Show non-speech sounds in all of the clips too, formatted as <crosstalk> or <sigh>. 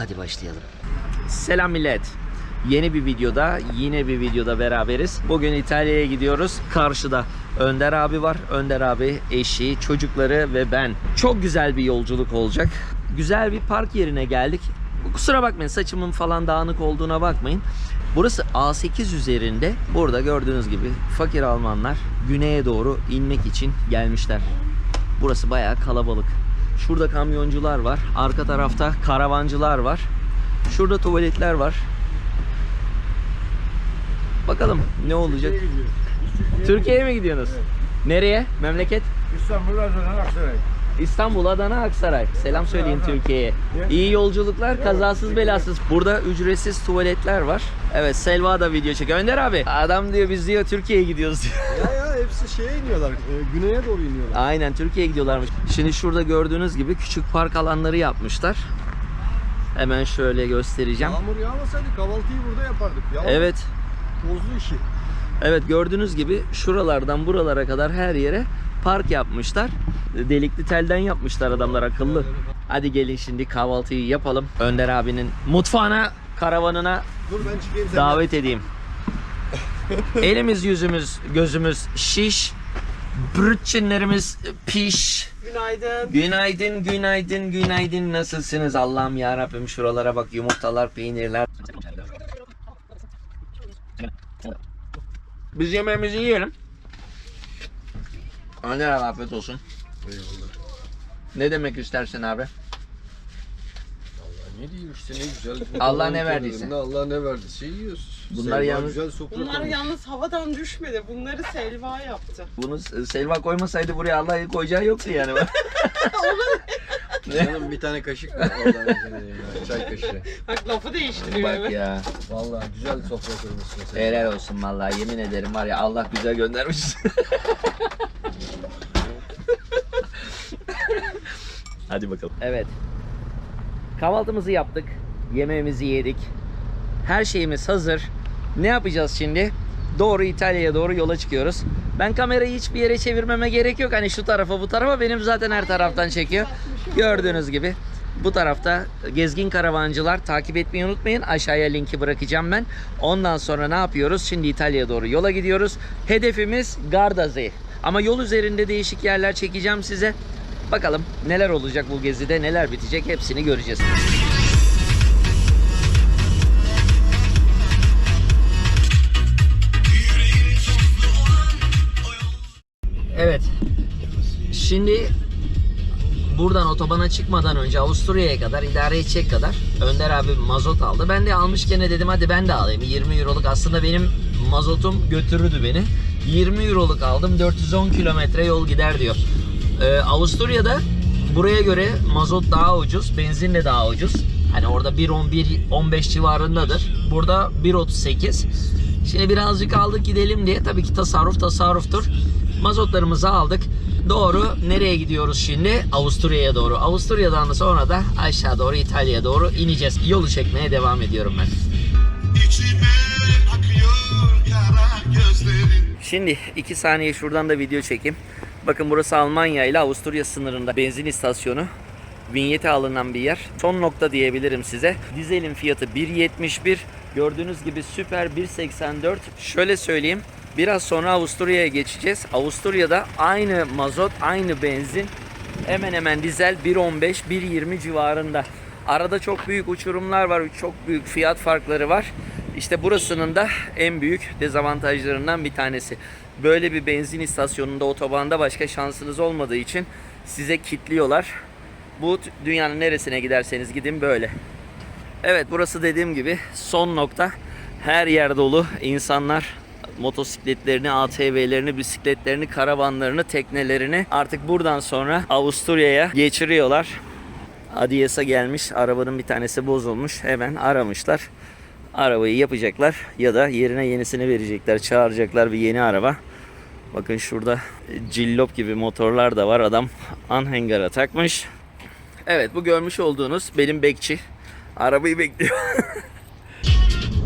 Hadi başlayalım. Selam millet. Yeni bir videoda, yine bir videoda beraberiz. Bugün İtalya'ya gidiyoruz. Karşıda Önder abi var. Önder abi, eşi, çocukları ve ben. Çok güzel bir yolculuk olacak. Güzel bir park yerine geldik. Kusura bakmayın saçımın falan dağınık olduğuna bakmayın. Burası A8 üzerinde. Burada gördüğünüz gibi fakir Almanlar güneye doğru inmek için gelmişler. Burası bayağı kalabalık. Şurada kamyoncular var. Arka tarafta karavancılar var. Şurada tuvaletler var. Bakalım ne olacak? Türkiye'ye mi gidiyorsunuz? Nereye? Memleket? İstanbul Adana Aksaray. İstanbul, Adana, Aksaray. Selam söyleyin Türkiye'ye. İyi yolculuklar, kazasız belasız. Burada ücretsiz tuvaletler var. Evet, Selva da video çekiyor. Önder abi, adam diyor biz diyor Türkiye'ye gidiyoruz diyor. Hepsi şeye iniyorlar. e, güneye doğru iniyorlar. Aynen Türkiye'ye gidiyorlarmış. Şimdi şurada gördüğünüz gibi küçük park alanları yapmışlar. Hemen şöyle göstereceğim. Yağmur yağmasaydı kahvaltıyı burada yapardık. Yağmur Evet. bozdu işi. Evet gördüğünüz gibi şuralardan buralara kadar her yere park yapmışlar. Delikli telden yapmışlar adamlar akıllı. Hadi gelin şimdi kahvaltıyı yapalım. Önder abinin mutfağına, karavanına Dur ben çıkayım davet edeyim. Elimiz yüzümüz gözümüz şiş. Brütçinlerimiz piş. Günaydın. Günaydın, günaydın, günaydın. Nasılsınız? Allah'ım ya Rabbim şuralara bak yumurtalar, peynirler. Biz yemeğimizi yiyelim. Önder abi afiyet olsun. Eyvallah. Ne demek istersin abi? Ne diyeyim işte ne güzel. Allah ne verdiyse. Allah ne verdiyse yiyoruz. Bunlar Selva yalnız- güzel sofra Bunlar kurmuş. yalnız havadan düşmedi. Bunları Selva yaptı. Bunu Selva koymasaydı buraya Allah koyacağı yoktu yani. Canım bir tane kaşık ya, çay kaşığı. Bak lafı değiştiriyor Bak hemen. ya. Vallahi güzel sofra kurmuşsun sen. Helal olsun vallahi yemin ederim var ya Allah güzel göndermiş. <laughs> Hadi bakalım. Evet. Kahvaltımızı yaptık. Yemeğimizi yedik. Her şeyimiz hazır. Ne yapacağız şimdi? Doğru İtalya'ya doğru yola çıkıyoruz. Ben kamerayı hiçbir yere çevirmeme gerek yok. Hani şu tarafa bu tarafa benim zaten her taraftan çekiyor. Gördüğünüz gibi bu tarafta gezgin karavancılar takip etmeyi unutmayın. Aşağıya linki bırakacağım ben. Ondan sonra ne yapıyoruz? Şimdi İtalya'ya doğru yola gidiyoruz. Hedefimiz Gardasee. Ama yol üzerinde değişik yerler çekeceğim size. Bakalım neler olacak bu gezide, neler bitecek hepsini göreceğiz. Şimdi buradan otobana çıkmadan önce Avusturya'ya kadar idare edecek kadar Önder abi mazot aldı. Ben de almışken dedim hadi ben de alayım. 20 euroluk aslında benim mazotum götürürdü beni. 20 euroluk aldım. 410 kilometre yol gider diyor. Ee, Avusturya'da buraya göre mazot daha ucuz. Benzin de daha ucuz. Hani orada 1.10-1.15 civarındadır. Burada 1.38. Şimdi birazcık aldık gidelim diye. Tabii ki tasarruf tasarruftur. Mazotlarımızı aldık. Doğru nereye gidiyoruz şimdi? Avusturya'ya doğru. Avusturya'dan da sonra da aşağı doğru İtalya'ya doğru ineceğiz. Yolu çekmeye devam ediyorum ben. Şimdi 2 saniye şuradan da video çekeyim. Bakın burası Almanya ile Avusturya sınırında benzin istasyonu. Vinyete alınan bir yer. Son nokta diyebilirim size. Dizelin fiyatı 1.71. Gördüğünüz gibi süper 1.84. Şöyle söyleyeyim. Biraz sonra Avusturya'ya geçeceğiz. Avusturya'da aynı mazot, aynı benzin hemen hemen dizel 1.15, 1.20 civarında. Arada çok büyük uçurumlar var, çok büyük fiyat farkları var. İşte burasının da en büyük dezavantajlarından bir tanesi. Böyle bir benzin istasyonunda, otobanda başka şansınız olmadığı için size kitliyorlar. Bu dünyanın neresine giderseniz gidin böyle. Evet burası dediğim gibi son nokta. Her yer dolu insanlar motosikletlerini, ATV'lerini, bisikletlerini, karavanlarını, teknelerini artık buradan sonra Avusturya'ya geçiriyorlar. Adiyes'e gelmiş. Arabanın bir tanesi bozulmuş. Hemen aramışlar. Arabayı yapacaklar ya da yerine yenisini verecekler. Çağıracaklar bir yeni araba. Bakın şurada cillop gibi motorlar da var. Adam anhangara takmış. Evet bu görmüş olduğunuz benim bekçi. Arabayı bekliyor. <laughs>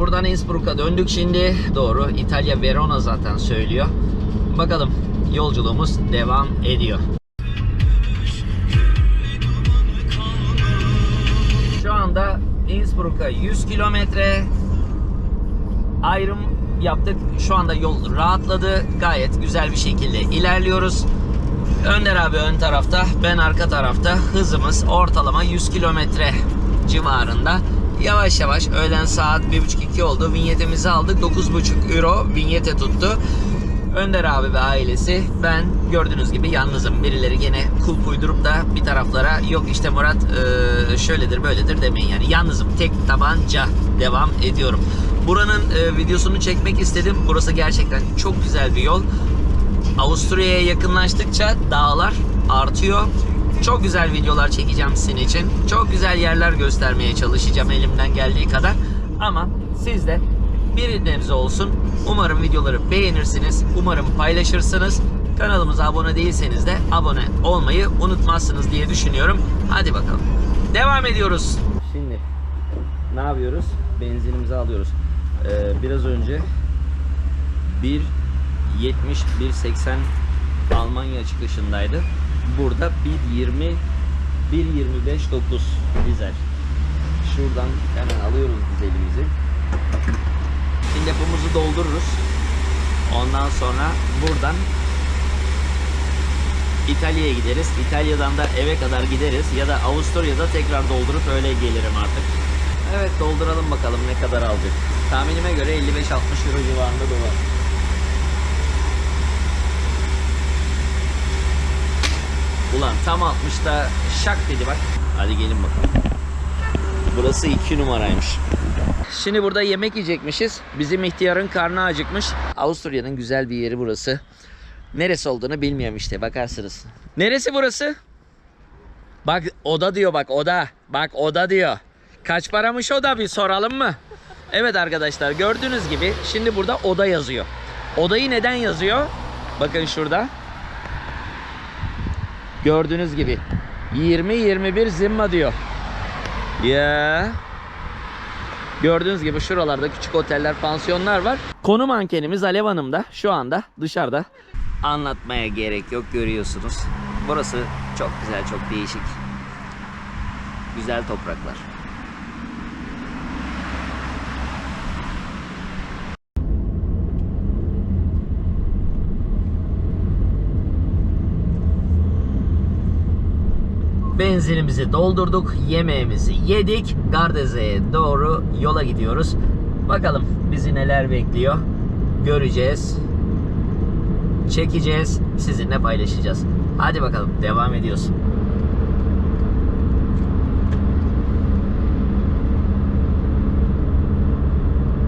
Buradan Innsbruck'a döndük şimdi. Doğru. İtalya Verona zaten söylüyor. Bakalım yolculuğumuz devam ediyor. Şu anda Innsbruck'a 100 kilometre ayrım yaptık. Şu anda yol rahatladı. Gayet güzel bir şekilde ilerliyoruz. Önder abi ön tarafta, ben arka tarafta. Hızımız ortalama 100 kilometre civarında. Yavaş yavaş öğlen saat 1.30-2 oldu. Vinyetimizi aldık. 9.5 euro vinyete tuttu. Önder abi ve ailesi ben gördüğünüz gibi yalnızım. Birileri gene kulp uydurup da bir taraflara yok işte Murat eee, şöyledir böyledir demeyin yani. Yalnızım tek tabanca devam ediyorum. Buranın eee, videosunu çekmek istedim. Burası gerçekten çok güzel bir yol. Avusturya'ya yakınlaştıkça dağlar artıyor. Çok güzel videolar çekeceğim sizin için. Çok güzel yerler göstermeye çalışacağım elimden geldiği kadar. Ama siz de bir nebze olsun. Umarım videoları beğenirsiniz. Umarım paylaşırsınız. Kanalımıza abone değilseniz de abone olmayı unutmazsınız diye düşünüyorum. Hadi bakalım. Devam ediyoruz. Şimdi ne yapıyoruz? Benzinimizi alıyoruz. Ee, biraz önce 1 70 1.80 Almanya çıkışındaydı. Burada 1.20 1.25.9 dizel. Şuradan hemen alıyoruz dizelimizi. Şimdi depomuzu doldururuz. Ondan sonra buradan İtalya'ya gideriz. İtalya'dan da eve kadar gideriz ya da Avusturya'da tekrar doldurup öyle gelirim artık. Evet dolduralım bakalım ne kadar alacak. Tahminime göre 55-60 euro civarında dolar. Ulan tam 60'da şak dedi bak. Hadi gelin bakalım. Burası 2 numaraymış. Şimdi burada yemek yiyecekmişiz. Bizim ihtiyarın karnı acıkmış. Avusturya'nın güzel bir yeri burası. Neresi olduğunu bilmiyorum işte bakarsınız. Neresi burası? Bak oda diyor bak oda. Bak oda diyor. Kaç paramış oda bir soralım mı? Evet arkadaşlar gördüğünüz gibi şimdi burada oda yazıyor. Odayı neden yazıyor? Bakın şurada. Gördüğünüz gibi 20-21 zimma diyor. Ya. Gördüğünüz gibi şuralarda küçük oteller, pansiyonlar var. Konu mankenimiz Alev Hanım da şu anda dışarıda. Anlatmaya gerek yok görüyorsunuz. Burası çok güzel, çok değişik. Güzel topraklar. Benzinimizi doldurduk, yemeğimizi yedik. Gardeze'ye doğru yola gidiyoruz. Bakalım bizi neler bekliyor. Göreceğiz. Çekeceğiz. Sizinle paylaşacağız. Hadi bakalım devam ediyoruz.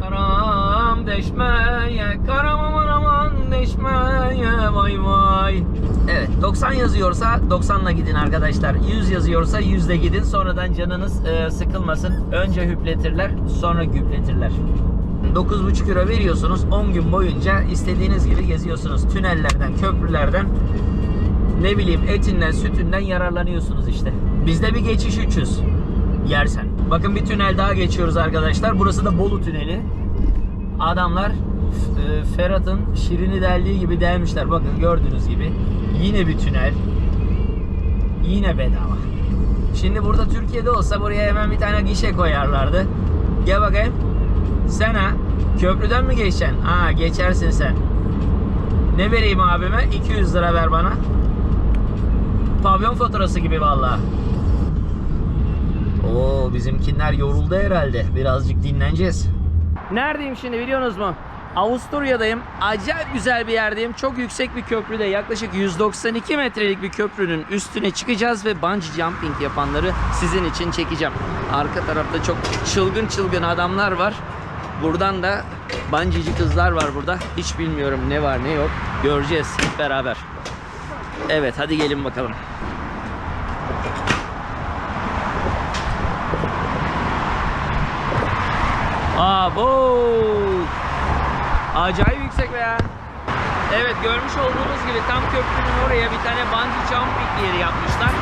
Karam deşmeye, karam aman aman deşmeye vay vay. Evet 90 yazıyorsa 90'la gidin arkadaşlar. 100 yazıyorsa 100'le gidin. Sonradan canınız e, sıkılmasın. Önce hüpletirler sonra güpletirler. 9,5 euro veriyorsunuz. 10 gün boyunca istediğiniz gibi geziyorsunuz. Tünellerden, köprülerden ne bileyim etinden, sütünden yararlanıyorsunuz işte. Bizde bir geçiş 300 yersen. Bakın bir tünel daha geçiyoruz arkadaşlar. Burası da Bolu Tüneli. Adamlar Ferhat'ın şirini deldiği gibi delmişler. Bakın gördüğünüz gibi. Yine bir tünel. Yine bedava. Şimdi burada Türkiye'de olsa buraya hemen bir tane gişe koyarlardı. Gel bakayım. Sen ha köprüden mi geçeceksin? Ha geçersin sen. Ne vereyim abime? 200 lira ver bana. Pavyon faturası gibi vallahi. Oo bizimkinler yoruldu herhalde. Birazcık dinleneceğiz. Neredeyim şimdi biliyorsunuz mu? Avusturya'dayım. Acayip güzel bir yerdeyim. Çok yüksek bir köprüde yaklaşık 192 metrelik bir köprünün üstüne çıkacağız ve bungee jumping yapanları sizin için çekeceğim. Arka tarafta çok çılgın çılgın adamlar var. Buradan da bungeci kızlar var burada. Hiç bilmiyorum ne var ne yok. Göreceğiz hep beraber. Evet hadi gelin bakalım. Abo! Acayip yüksek be ya. Evet görmüş olduğunuz gibi tam köprünün oraya bir tane bungee jumping yeri yapmışlar.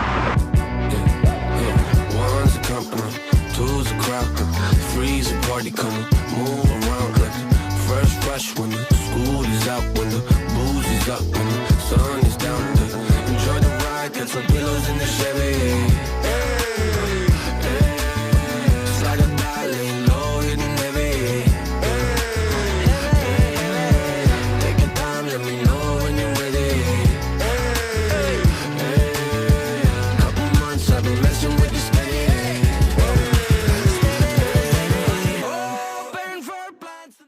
Enjoy the ride, get some pillows in the Chevy